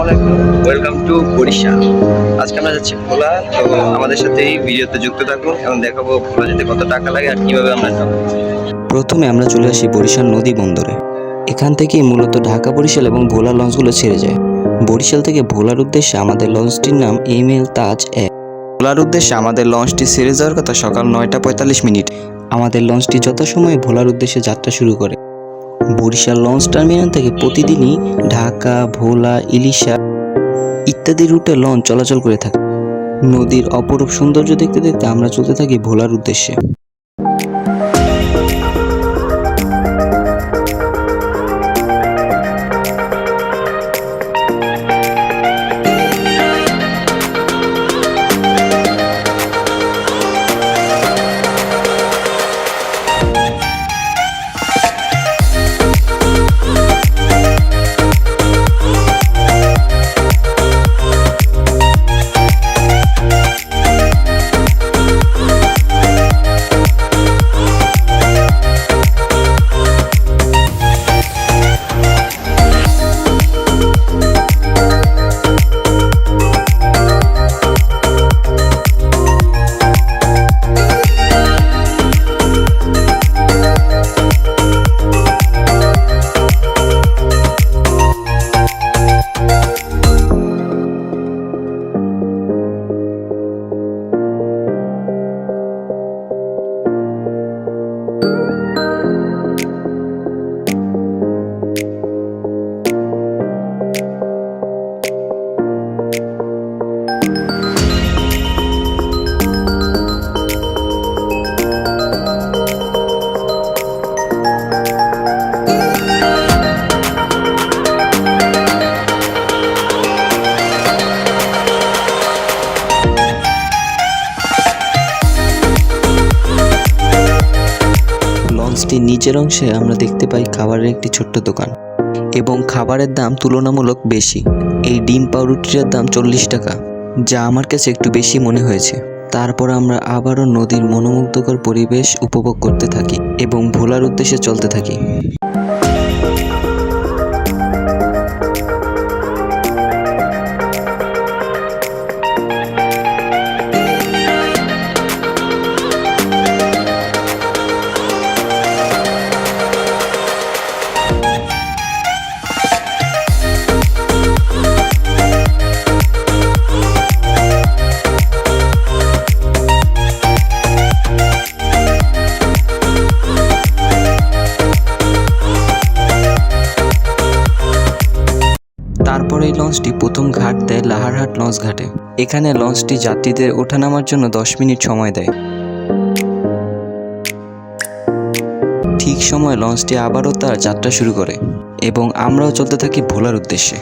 আলাইকুম। Welcome to আজকে আমরা যাচ্ছি ভোলা। তো আমাদের সাথে এই ভিডিওতে যুক্ত থাকুন এবং দেখাবো ভোলা যেতে কত টাকা লাগে আর কীভাবে আমরা প্রথমে আমরা চলে আসি বরিশাল নদী বন্দরে। এখান থেকেই মূলত ঢাকা, বরিশাল এবং ভোলা লঞ্চগুলো ছেড়ে যায়। বরিশাল থেকে ভোলার উদ্দেশ্যে আমাদের লঞ্চটির নাম এম এল তাজ এক। ভোলার উদ্দেশ্যে আমাদের লঞ্চটি ছেড়ে যাওয়ার কথা সকাল নয়টা পঁয়তাল্লিশ মিনিট। আমাদের লঞ্চটি যথাসময়ে ভোলার উদ্দেশ্যে যাত্রা শুরু করে। বরিশাল লঞ্চ টার্মিনাল থেকে প্রতিদিনই ঢাকা, ভোলা, ইলিশা ইত্যাদি রুটে লঞ্চ চলাচল করে থাকে। নদীর অপরূপ সৌন্দর্য দেখতে দেখতে আমরা চলতে থাকি ভোলার উদ্দেশ্যে। লঞ্চটির নিচের অংশে আমরা দেখতে পাই খাবারের একটি ছোট্ট দোকান এবং খাবারের দাম তুলনামূলক বেশি। এই ডিম পাউরুটিটার দাম চল্লিশ টাকা, যা আমার কাছে একটু বেশি মনে হয়েছে। তারপর আমরা আবারও নদীর মনোমুগ্ধকর পরিবেশ উপভোগ করতে থাকি এবং ভোলার উদ্দেশ্যে চলতে থাকি। তারপর এই লঞ্চটি প্রথম ঘাট দেয় লাহারহাট লঞ্চ ঘাটে। এখানে লঞ্চটি যাত্রীদের ওঠানামার জন্য দশ মিনিট সময় দেয়। ঠিক সময় লঞ্চটি আবারও তার যাত্রা শুরু করে এবং আমরাও চলতে থাকি ভোলার উদ্দেশ্যে।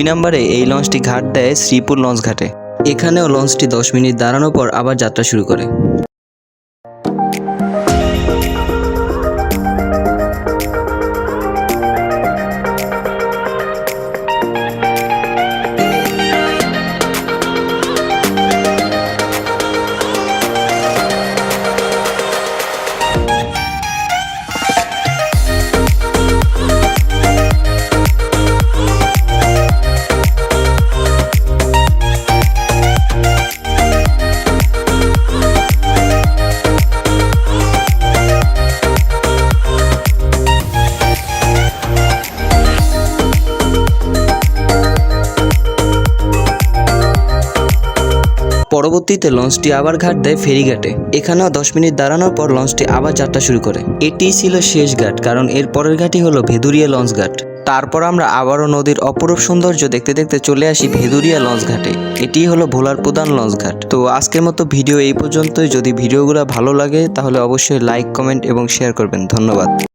দুই নম্বরে এই লঞ্চটি ঘাট দেয় শ্রীপুর লঞ্চ ঘাটে। এখানেও লঞ্চটি দশ মিনিট দাঁড়ানোর পর আবার যাত্রা শুরু করে। পরবর্তীতে লঞ্চটি আবার ঘাট দেয় ফেরিঘাটে এখানেও দশ মিনিট দাঁড়ানোর পর লঞ্চটি আবার যাত্রা শুরু করে। এটিই ছিল শেষ ঘাট, কারণ এর পরের ঘাটই হলো ভেদুরিয়া লঞ্চ ঘাট। তারপর আমরা আবারও নদীর অপরূপ সৌন্দর্য দেখতে দেখতে চলে আসি ভেদুরিয়া লঞ্চ ঘাটে। এটিই হলো ভোলার প্রধান লঞ্চ ঘাট। তো আজকের মতো ভিডিও এই পর্যন্তই। যদি ভিডিওগুলো ভালো লাগে, তাহলে অবশ্যই লাইক কমেন্ট এবং শেয়ার করবেন। ধন্যবাদ।